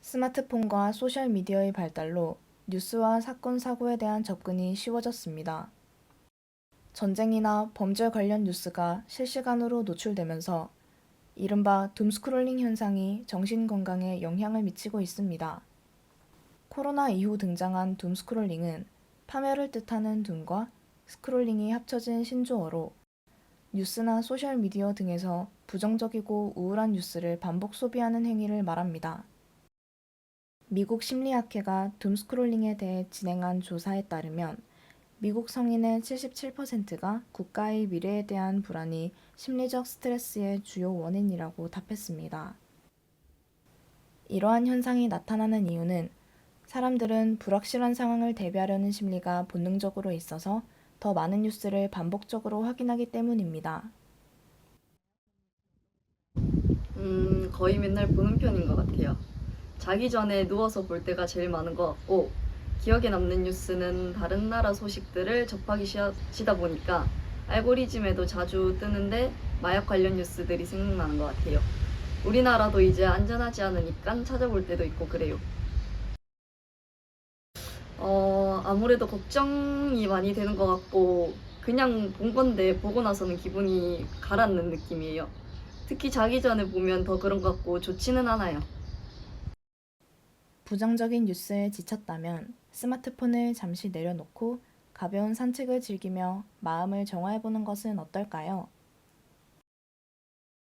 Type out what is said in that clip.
스마트폰과 소셜미디어의 발달로 뉴스와 사건, 사고에 대한 접근이 쉬워졌습니다. 전쟁이나 범죄 관련 뉴스가 실시간으로 노출되면서 이른바 둠스크롤링 현상이 정신 건강에 영향을 미치고 있습니다. 코로나 이후 등장한 둠스크롤링은 파멸을 뜻하는 둠과 스크롤링이 합쳐진 신조어로 뉴스나 소셜미디어 등에서 부정적이고 우울한 뉴스를 반복 소비하는 행위를 말합니다. 미국 심리학회가 둠스크롤링에 대해 진행한 조사에 따르면 미국 성인의 77%가 국가의 미래에 대한 불안이 심리적 스트레스의 주요 원인이라고 답했습니다. 이러한 현상이 나타나는 이유는 사람들은 불확실한 상황을 대비하려는 심리가 본능적으로 있어서 더 많은 뉴스를 반복적으로 확인하기 때문입니다. 음, 거의 맨날 보는 편인 것 같아요. 자기 전에 누워서 볼 때가 제일 많은 것 같고, 기억에 남는 뉴스는 다른 나라 소식들을 접하기 쉬다 보니까 알고리즘에도 자주 뜨는데 마약 관련 뉴스들이 생각나는 것 같아요. 우리나라도 이제 안전하지 않으니까 찾아볼 때도 있고 그래요. 어, 아무래도 걱정이 많이 되는 것 같고, 그냥 본 건데 보고 나서는 기분이 가라앉는 느낌이에요. 특히 자기 전에 보면 더 그런 것 같고 좋지는 않아요. 부정적인 뉴스에 지쳤다면 스마트폰을 잠시 내려놓고 가벼운 산책을 즐기며 마음을 정화해보는 것은 어떨까요?